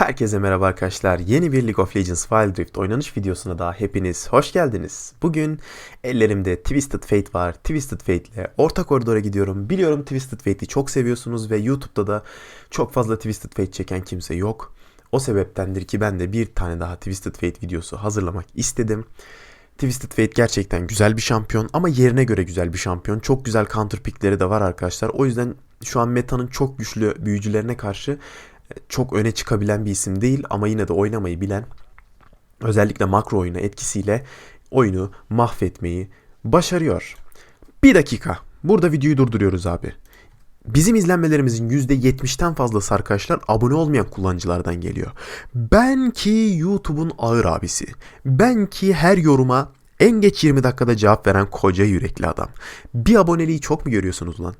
Herkese merhaba arkadaşlar. Yeni bir League of Legends Wild Rift oynanış videosuna daha hepiniz hoş geldiniz. Bugün ellerimde Twisted Fate var. Twisted Fate ile orta koridora gidiyorum. Biliyorum Twisted Fate'i çok seviyorsunuz ve YouTube'da da çok fazla Twisted Fate çeken kimse yok. O sebeptendir ki ben de bir tane daha Twisted Fate videosu hazırlamak istedim. Twisted Fate gerçekten güzel bir şampiyon ama yerine göre güzel bir şampiyon. Çok güzel counter pickleri de var arkadaşlar. O yüzden şu an metanın çok güçlü büyücülerine karşı çok öne çıkabilen bir isim değil ama yine de oynamayı bilen özellikle makro oyunu etkisiyle oyunu mahvetmeyi başarıyor. Bir dakika. Burada videoyu durduruyoruz abi. Bizim izlenmelerimizin %70'ten fazlası arkadaşlar abone olmayan kullanıcılardan geliyor. Ben ki YouTube'un ağır abisi. Ben ki her yoruma en geç 20 dakikada cevap veren koca yürekli adam. Bir aboneliği çok mu görüyorsunuz lan?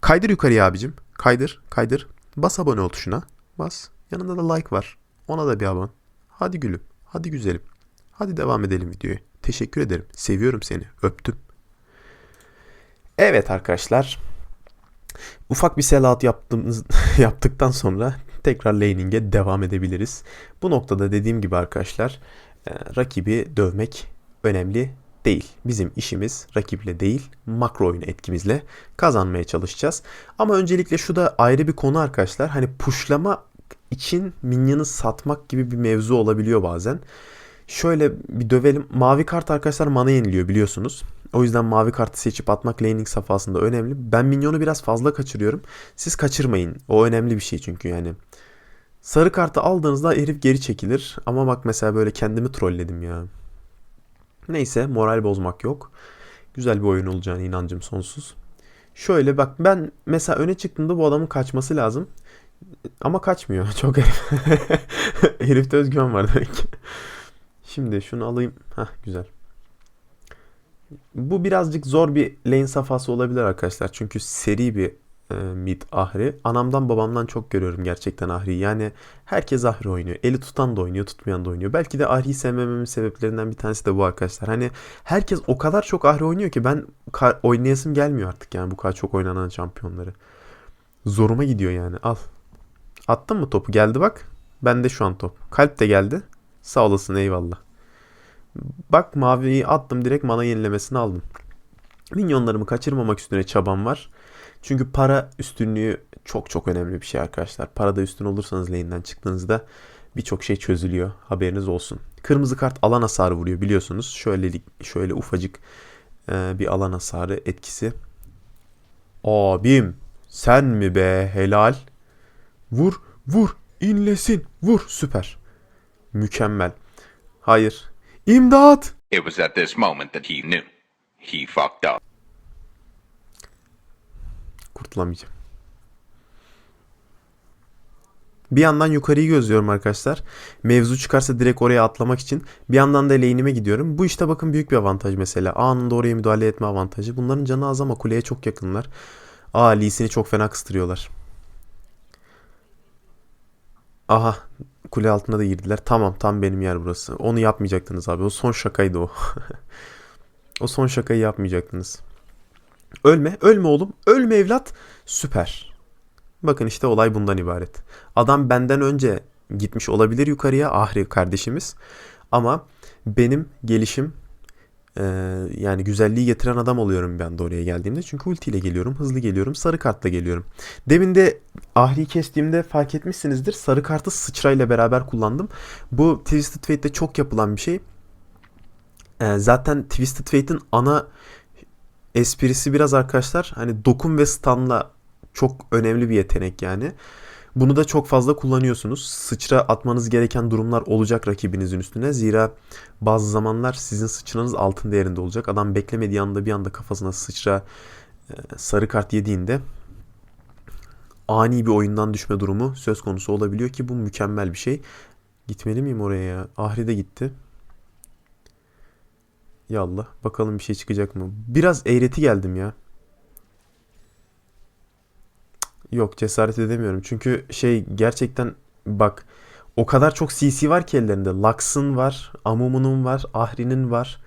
Kaydır yukarıya abicim. Kaydır, kaydır. Bas abone ol tuşuna. Bas. Yanında da like var. Ona da bir abone. Hadi gülüm. Hadi güzelim. Hadi devam edelim videoya. Teşekkür ederim. Seviyorum seni. Öptüm. Evet arkadaşlar. Ufak bir sellout yaptığımız, yaptıktan sonra tekrar laning'e devam edebiliriz. Bu noktada dediğim gibi arkadaşlar e, rakibi dövmek önemli değil. Bizim işimiz rakiple değil makro oyun etkimizle kazanmaya çalışacağız. Ama öncelikle şu da ayrı bir konu arkadaşlar. Hani pushlama için minyonu satmak gibi bir mevzu olabiliyor bazen. Şöyle bir dövelim. Mavi kart arkadaşlar mana yeniliyor biliyorsunuz. O yüzden mavi kartı seçip atmak laning safhasında önemli. Ben minyonu biraz fazla kaçırıyorum. Siz kaçırmayın. O önemli bir şey çünkü yani. Sarı kartı aldığınızda herif geri çekilir. Ama bak mesela böyle kendimi trolledim ya. Neyse moral bozmak yok. Güzel bir oyun olacağına inancım sonsuz. Şöyle bak ben mesela öne çıktığımda bu adamın kaçması lazım. Ama kaçmıyor. Çok herif. Herifte özgüven var demek ki. Şimdi şunu alayım. Hah güzel. Bu birazcık zor bir lane safhası olabilir arkadaşlar. Çünkü seri bir e, mid Ahri. Anamdan babamdan çok görüyorum gerçekten Ahri'yi. Yani herkes Ahri oynuyor. Eli tutan da oynuyor, tutmayan da oynuyor. Belki de Ahri'yi sevmememin sebeplerinden bir tanesi de bu arkadaşlar. Hani herkes o kadar çok Ahri oynuyor ki ben oynayasım gelmiyor artık yani bu kadar çok oynanan şampiyonları. Zoruma gidiyor yani. Al. Attın mı topu? Geldi bak. Bende şu an top. Kalp de geldi. Sağ olasın eyvallah. Bak maviyi attım direkt mana yenilemesini aldım. Minyonlarımı kaçırmamak üstüne çabam var. Çünkü para üstünlüğü çok çok önemli bir şey arkadaşlar. Parada üstün olursanız lane'den çıktığınızda birçok şey çözülüyor. Haberiniz olsun. Kırmızı kart alan hasarı vuruyor biliyorsunuz. Şöyle şöyle ufacık e, bir alan hasarı etkisi. Abim sen mi be helal. Vur vur inlesin vur süper. Mükemmel. Hayır. İmdat. It was at this moment that he knew. He fucked up. Kurtulamayacağım. Bir yandan yukarıyı gözlüyorum arkadaşlar. Mevzu çıkarsa direkt oraya atlamak için. Bir yandan da lane'ime gidiyorum. Bu işte bakın büyük bir avantaj mesela. Anında oraya müdahale etme avantajı. Bunların canı az ama kuleye çok yakınlar. Aa Lee'sini çok fena kıstırıyorlar. Aha kule altına da girdiler. Tamam tam benim yer burası. Onu yapmayacaktınız abi. O son şakaydı o. o son şakayı yapmayacaktınız. Ölme, ölme oğlum. Ölme evlat. Süper. Bakın işte olay bundan ibaret. Adam benden önce gitmiş olabilir yukarıya Ahri kardeşimiz. Ama benim gelişim e, yani güzelliği getiren adam oluyorum ben de oraya geldiğimde. Çünkü ultiyle geliyorum, hızlı geliyorum, sarı kartla geliyorum. Demin de Ahri'yi kestiğimde fark etmişsinizdir. Sarı kartı sıçrayla beraber kullandım. Bu Twisted Fate'de çok yapılan bir şey. E, zaten Twisted Fate'in ana esprisi biraz arkadaşlar hani dokun ve stunla çok önemli bir yetenek yani. Bunu da çok fazla kullanıyorsunuz. Sıçra atmanız gereken durumlar olacak rakibinizin üstüne. Zira bazı zamanlar sizin sıçranız altın değerinde olacak. Adam beklemediği anda bir anda kafasına sıçra e, sarı kart yediğinde ani bir oyundan düşme durumu söz konusu olabiliyor ki bu mükemmel bir şey. Gitmeli miyim oraya ya? Ahri de gitti. Yallah. Bakalım bir şey çıkacak mı? Biraz eğreti geldim ya. Yok cesaret edemiyorum. Çünkü şey gerçekten bak o kadar çok CC var ki ellerinde. Lux'ın var, Amumu'nun var, Ahri'nin var.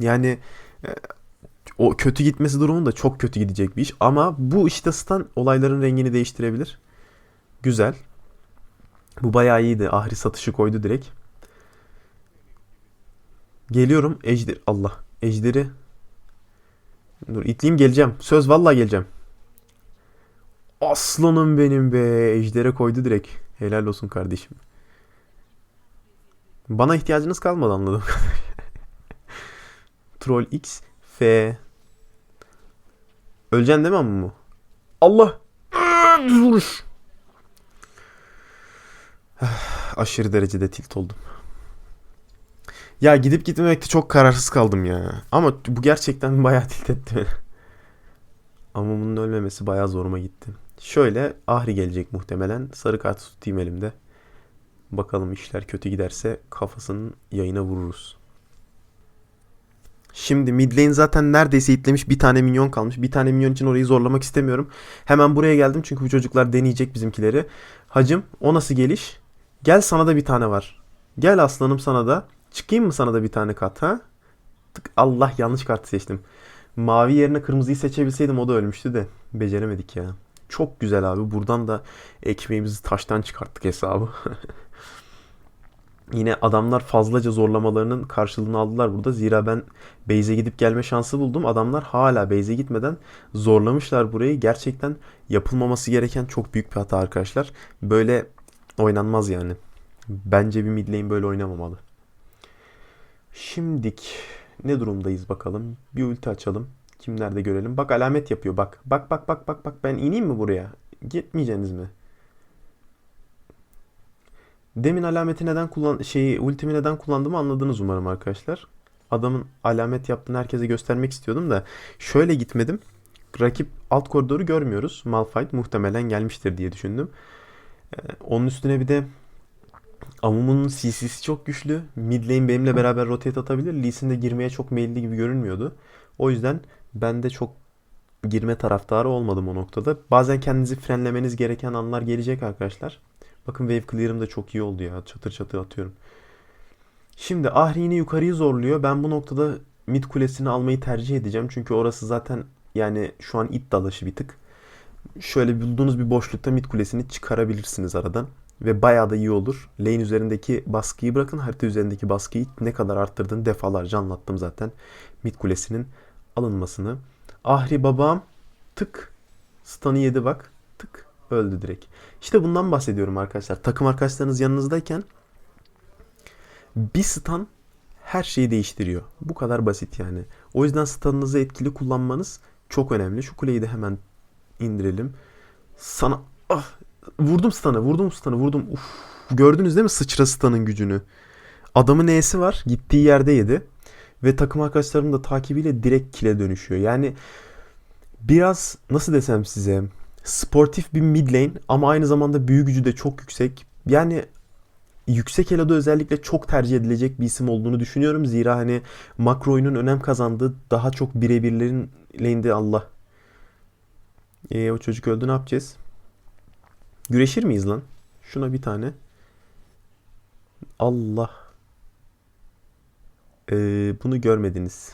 Yani e, o kötü gitmesi durumunda çok kötü gidecek bir iş. Ama bu işte stun olayların rengini değiştirebilir. Güzel. Bu bayağı iyiydi. Ahri satışı koydu direkt. Geliyorum. Ejder. Allah. Ejderi. Dur itleyeyim geleceğim. Söz vallahi geleceğim. Aslanım benim be. Ejder'e koydu direkt. Helal olsun kardeşim. Bana ihtiyacınız kalmadı anladım. Troll X F Öleceksin değil mi amma? Allah! Düz vuruş. Aşırı derecede tilt oldum. Ya gidip gitmemekte çok kararsız kaldım ya. Ama bu gerçekten bayağı tilt etti beni. Ama bunun ölmemesi bayağı zoruma gitti. Şöyle Ahri gelecek muhtemelen. Sarı kart tutayım elimde. Bakalım işler kötü giderse kafasının yayına vururuz. Şimdi mid lane zaten neredeyse itlemiş. Bir tane minyon kalmış. Bir tane minyon için orayı zorlamak istemiyorum. Hemen buraya geldim çünkü bu çocuklar deneyecek bizimkileri. Hacım o nasıl geliş? Gel sana da bir tane var. Gel aslanım sana da. Çıkayım mı sana da bir tane kat ha? Tık, Allah yanlış kartı seçtim. Mavi yerine kırmızıyı seçebilseydim o da ölmüştü de. Beceremedik ya. Çok güzel abi. Buradan da ekmeğimizi taştan çıkarttık hesabı. Yine adamlar fazlaca zorlamalarının karşılığını aldılar burada. Zira ben base'e gidip gelme şansı buldum. Adamlar hala base'e gitmeden zorlamışlar burayı. Gerçekten yapılmaması gereken çok büyük bir hata arkadaşlar. Böyle oynanmaz yani. Bence bir mid lane böyle oynamamalı. Şimdik ne durumdayız bakalım. Bir ulti açalım. Kimlerde görelim. Bak alamet yapıyor bak. Bak bak bak bak bak ben ineyim mi buraya? Gitmeyeceksiniz mi? Demin alameti neden kullan şeyi ultimi neden kullandığımı anladınız umarım arkadaşlar. Adamın alamet yaptığını herkese göstermek istiyordum da şöyle gitmedim. Rakip alt koridoru görmüyoruz. Malphite muhtemelen gelmiştir diye düşündüm. Ee, onun üstüne bir de Amumu'nun CC'si çok güçlü. Mid lane benimle beraber rotate atabilir. Lee Sin de girmeye çok meyilli gibi görünmüyordu. O yüzden ben de çok girme taraftarı olmadım o noktada. Bazen kendinizi frenlemeniz gereken anlar gelecek arkadaşlar. Bakın wave clear'ım da çok iyi oldu ya. Çatır çatır atıyorum. Şimdi Ahri yine yukarıyı zorluyor. Ben bu noktada mid kulesini almayı tercih edeceğim. Çünkü orası zaten yani şu an it dalaşı bir tık. Şöyle bulduğunuz bir boşlukta mid kulesini çıkarabilirsiniz aradan. Ve bayağı da iyi olur. Lane üzerindeki baskıyı bırakın. Harita üzerindeki baskıyı ne kadar arttırdığını defalarca anlattım zaten. Mid kulesinin alınmasını. Ahri babam tık stun'ı yedi bak. Tık öldü direkt. İşte bundan bahsediyorum arkadaşlar. Takım arkadaşlarınız yanınızdayken bir stun her şeyi değiştiriyor. Bu kadar basit yani. O yüzden stun'ınızı etkili kullanmanız çok önemli. Şu kuleyi de hemen indirelim. Sana ah vurdum stun'ı, vurdum stun'ı, vurdum. Uf, gördünüz değil mi sıçra stun'ın gücünü? Adamın E'si var. Gittiği yerde yedi. Ve takım arkadaşlarım da takibiyle direkt kile dönüşüyor. Yani biraz nasıl desem size sportif bir mid lane ama aynı zamanda büyü gücü de çok yüksek. Yani yüksek elo'da özellikle çok tercih edilecek bir isim olduğunu düşünüyorum. Zira hani makro oyunun önem kazandığı daha çok birebirlerin lane'de Allah. Ee, o çocuk öldü ne yapacağız? Güreşir miyiz lan? Şuna bir tane. Allah. Ee, bunu görmediniz.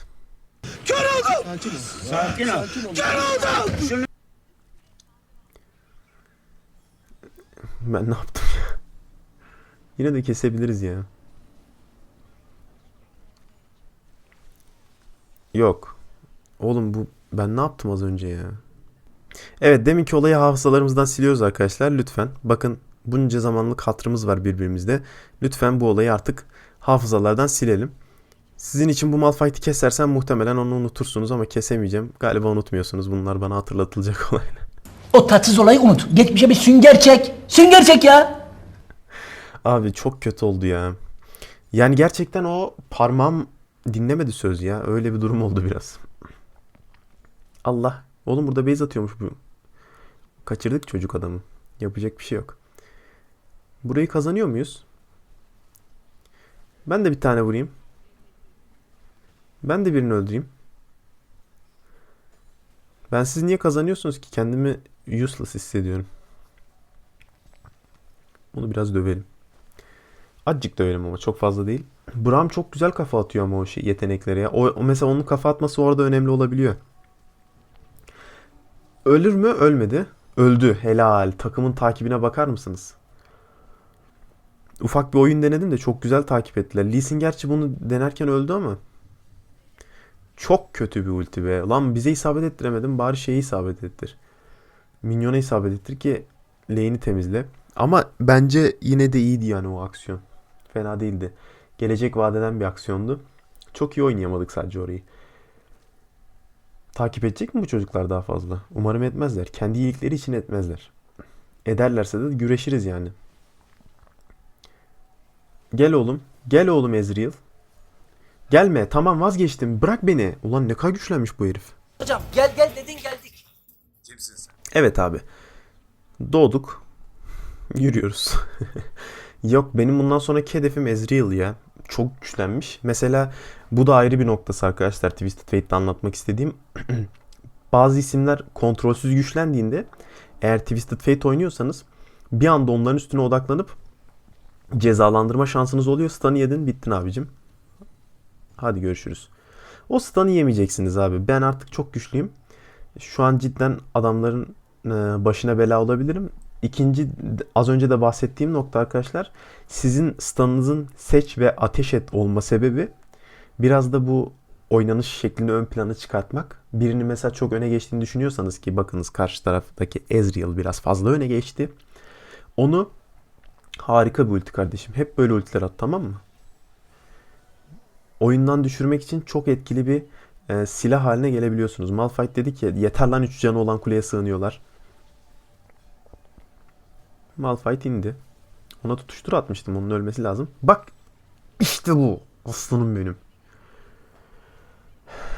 Ben ne yaptım ya? Yine de kesebiliriz ya. Yok. Oğlum bu ben ne yaptım az önce ya? Evet deminki olayı hafızalarımızdan siliyoruz arkadaşlar. Lütfen bakın bunca zamanlık hatırımız var birbirimizde. Lütfen bu olayı artık hafızalardan silelim. Sizin için bu Malphite'i kesersem muhtemelen onu unutursunuz ama kesemeyeceğim. Galiba unutmuyorsunuz. Bunlar bana hatırlatılacak olaylar. O tatsız olayı unut. Geçmişe bir sünger çek. Sünger çek ya. Abi çok kötü oldu ya. Yani gerçekten o parmağım dinlemedi söz ya. Öyle bir durum oldu biraz. Allah. Oğlum burada base atıyormuş bu. Kaçırdık çocuk adamı. Yapacak bir şey yok. Burayı kazanıyor muyuz? Ben de bir tane vurayım. Ben de birini öldüreyim. Ben siz niye kazanıyorsunuz ki? Kendimi useless hissediyorum. Bunu biraz dövelim. Azıcık dövelim ama çok fazla değil. Braum çok güzel kafa atıyor ama o şey, yeteneklere ya. O mesela onun kafa atması orada önemli olabiliyor. Ölür mü? Ölmedi. Öldü. Helal. Takımın takibine bakar mısınız? ufak bir oyun denedim de çok güzel takip ettiler. Lee Sin gerçi bunu denerken öldü ama çok kötü bir ulti be. Lan bize isabet ettiremedim bari şeyi isabet ettir. Minyona isabet ettir ki lane'i temizle. Ama bence yine de iyiydi yani o aksiyon. Fena değildi. Gelecek vadeden bir aksiyondu. Çok iyi oynayamadık sadece orayı. Takip edecek mi bu çocuklar daha fazla? Umarım etmezler. Kendi iyilikleri için etmezler. Ederlerse de güreşiriz yani. Gel oğlum. Gel oğlum Ezreal. Gelme. Tamam vazgeçtim. Bırak beni. Ulan ne kadar güçlenmiş bu herif. Hocam gel gel dedin geldik. Evet abi. Doğduk. Yürüyoruz. Yok benim bundan sonraki hedefim Ezreal ya. Çok güçlenmiş. Mesela bu da ayrı bir noktası arkadaşlar. Twisted Fate'de anlatmak istediğim. Bazı isimler kontrolsüz güçlendiğinde eğer Twisted Fate oynuyorsanız bir anda onların üstüne odaklanıp cezalandırma şansınız oluyor. Stun'ı yedin bittin abicim. Hadi görüşürüz. O stun'ı yemeyeceksiniz abi. Ben artık çok güçlüyüm. Şu an cidden adamların e, başına bela olabilirim. İkinci az önce de bahsettiğim nokta arkadaşlar sizin stun'ınızın seç ve ateş et olma sebebi biraz da bu oynanış şeklini ön plana çıkartmak. Birini mesela çok öne geçtiğini düşünüyorsanız ki bakınız karşı taraftaki Ezreal biraz fazla öne geçti. Onu harika bir ulti kardeşim. Hep böyle ultiler at tamam mı? Oyundan düşürmek için çok etkili bir e, silah haline gelebiliyorsunuz. Malphite dedi ki yeter lan 3 canı olan kuleye sığınıyorlar. Malphite indi. Ona tutuştur atmıştım. Onun ölmesi lazım. Bak işte bu. Aslanım benim.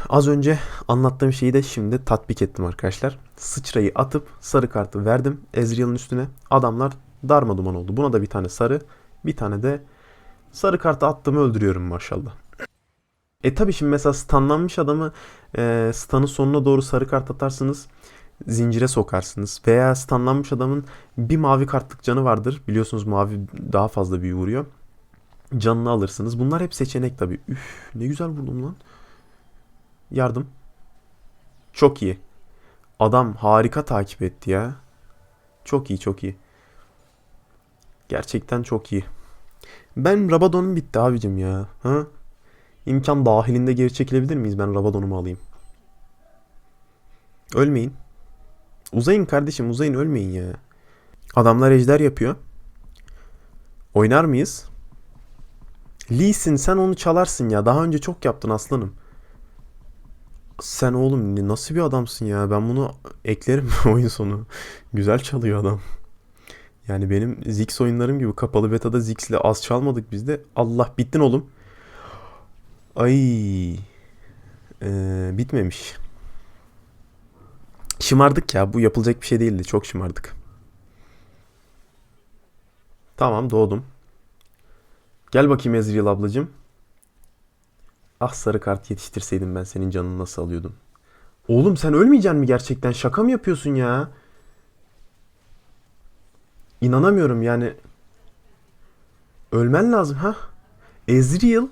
Az önce anlattığım şeyi de şimdi tatbik ettim arkadaşlar. Sıçrayı atıp sarı kartı verdim Ezreal'ın üstüne. Adamlar darma duman oldu. Buna da bir tane sarı, bir tane de sarı kartı attığımı öldürüyorum maşallah. E tabi şimdi mesela stunlanmış adamı e, stun'ın sonuna doğru sarı kart atarsınız zincire sokarsınız. Veya stunlanmış adamın bir mavi kartlık canı vardır. Biliyorsunuz mavi daha fazla büyü vuruyor. Canını alırsınız. Bunlar hep seçenek tabi. Üf ne güzel vurdum lan. Yardım. Çok iyi. Adam harika takip etti ya. Çok iyi çok iyi. Gerçekten çok iyi. Ben Rabadon'um bitti abicim ya. Ha? İmkan dahilinde geri çekilebilir miyiz? Ben Rabadon'umu alayım. Ölmeyin. Uzayın kardeşim uzayın ölmeyin ya. Adamlar ejder yapıyor. Oynar mıyız? Lee Sin sen onu çalarsın ya. Daha önce çok yaptın aslanım. Sen oğlum nasıl bir adamsın ya? Ben bunu eklerim oyun sonu. Güzel çalıyor adam. Yani benim Ziggs oyunlarım gibi kapalı beta'da Ziggs'le az çalmadık biz de. Allah bittin oğlum. Ay. Ee, bitmemiş. Şımardık ya. Bu yapılacak bir şey değildi. Çok şımardık. Tamam doğdum. Gel bakayım Ezreal ablacığım. Ah sarı kart yetiştirseydim ben senin canını nasıl alıyordum. Oğlum sen ölmeyeceksin mi gerçekten? Şaka mı yapıyorsun ya? İnanamıyorum yani. Ölmen lazım ha? Ezreal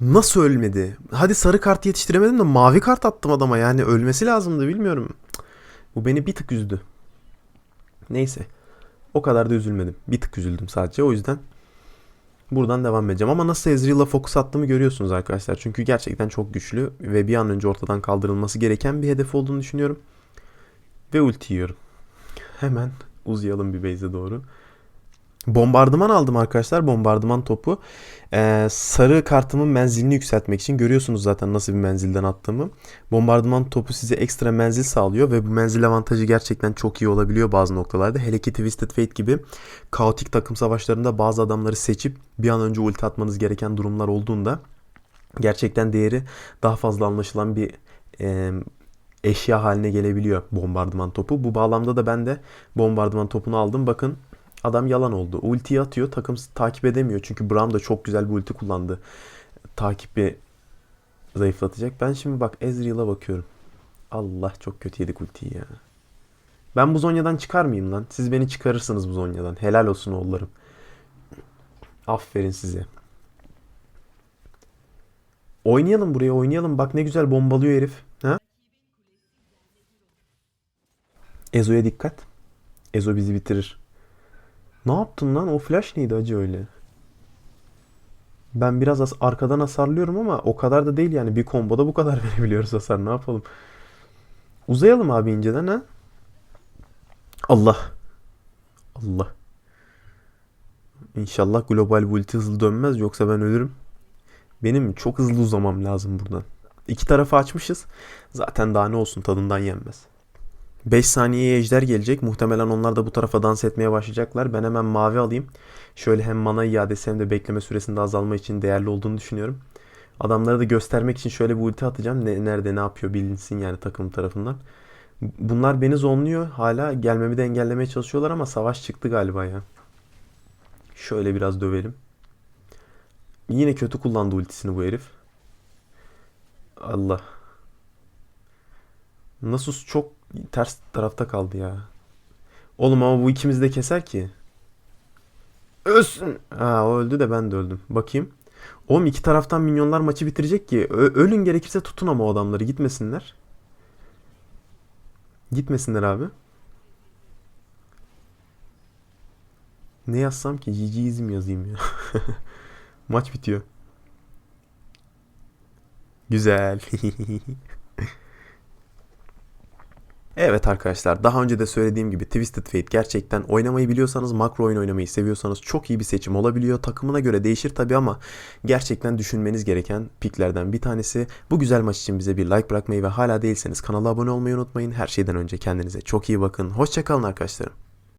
nasıl ölmedi? Hadi sarı kart yetiştiremedim de mavi kart attım adama yani ölmesi lazımdı bilmiyorum. Bu beni bir tık üzdü. Neyse. O kadar da üzülmedim. Bir tık üzüldüm sadece. O yüzden buradan devam edeceğim. Ama nasıl Ezreal'a fokus attığımı görüyorsunuz arkadaşlar. Çünkü gerçekten çok güçlü ve bir an önce ortadan kaldırılması gereken bir hedef olduğunu düşünüyorum. Ve ulti yiyorum. Hemen uzayalım bir base'e doğru. Bombardıman aldım arkadaşlar. Bombardıman topu. Ee, sarı kartımın menzilini yükseltmek için görüyorsunuz zaten nasıl bir menzilden attığımı. Bombardıman topu size ekstra menzil sağlıyor ve bu menzil avantajı gerçekten çok iyi olabiliyor bazı noktalarda. Hele ki Twisted Fate gibi kaotik takım savaşlarında bazı adamları seçip bir an önce ulti atmanız gereken durumlar olduğunda gerçekten değeri daha fazla anlaşılan bir e, eşya haline gelebiliyor bombardıman topu. Bu bağlamda da ben de bombardıman topunu aldım. Bakın adam yalan oldu. Ultiyi atıyor takım takip edemiyor. Çünkü Braum da çok güzel bir ulti kullandı. Takibi zayıflatacak. Ben şimdi bak Ezreal'a bakıyorum. Allah çok kötü yedik ultiyi ya. Ben bu Zonya'dan çıkar mıyım lan? Siz beni çıkarırsınız bu Zonya'dan. Helal olsun oğullarım. Aferin size. Oynayalım buraya oynayalım. Bak ne güzel bombalıyor herif. Ha? Ezo'ya dikkat. Ezo bizi bitirir. Ne yaptın lan? O flash neydi acı öyle? Ben biraz as- arkadan hasarlıyorum ama o kadar da değil yani. Bir komboda bu kadar verebiliyoruz hasar. Ne yapalım? Uzayalım abi inceden ha. Allah. Allah. İnşallah global ulti hızlı dönmez yoksa ben ölürüm. Benim çok hızlı uzamam lazım buradan. İki tarafı açmışız. Zaten daha ne olsun tadından yenmez. 5 saniyeye ejder gelecek. Muhtemelen onlar da bu tarafa dans etmeye başlayacaklar. Ben hemen mavi alayım. Şöyle hem mana iadesi hem de bekleme süresinde azalma için değerli olduğunu düşünüyorum. Adamları da göstermek için şöyle bir ulti atacağım. Ne, nerede ne yapıyor bilinsin yani takım tarafından. Bunlar beni zonluyor. Hala gelmemi de engellemeye çalışıyorlar ama savaş çıktı galiba ya. Şöyle biraz dövelim. Yine kötü kullandı ultisini bu herif. Allah. Nasus çok ters tarafta kaldı ya. Oğlum ama bu ikimiz de keser ki. Ölsün. Ha o öldü de ben de öldüm. Bakayım. Oğlum iki taraftan minyonlar maçı bitirecek ki. Ö- ölün gerekirse tutun ama o adamları gitmesinler. Gitmesinler abi. Ne yazsam ki? GG'yiz mi yazayım ya? Maç bitiyor. Güzel. Evet arkadaşlar daha önce de söylediğim gibi Twisted Fate gerçekten oynamayı biliyorsanız makro oyun oynamayı seviyorsanız çok iyi bir seçim olabiliyor. Takımına göre değişir tabi ama gerçekten düşünmeniz gereken piklerden bir tanesi. Bu güzel maç için bize bir like bırakmayı ve hala değilseniz kanala abone olmayı unutmayın. Her şeyden önce kendinize çok iyi bakın. Hoşçakalın arkadaşlarım.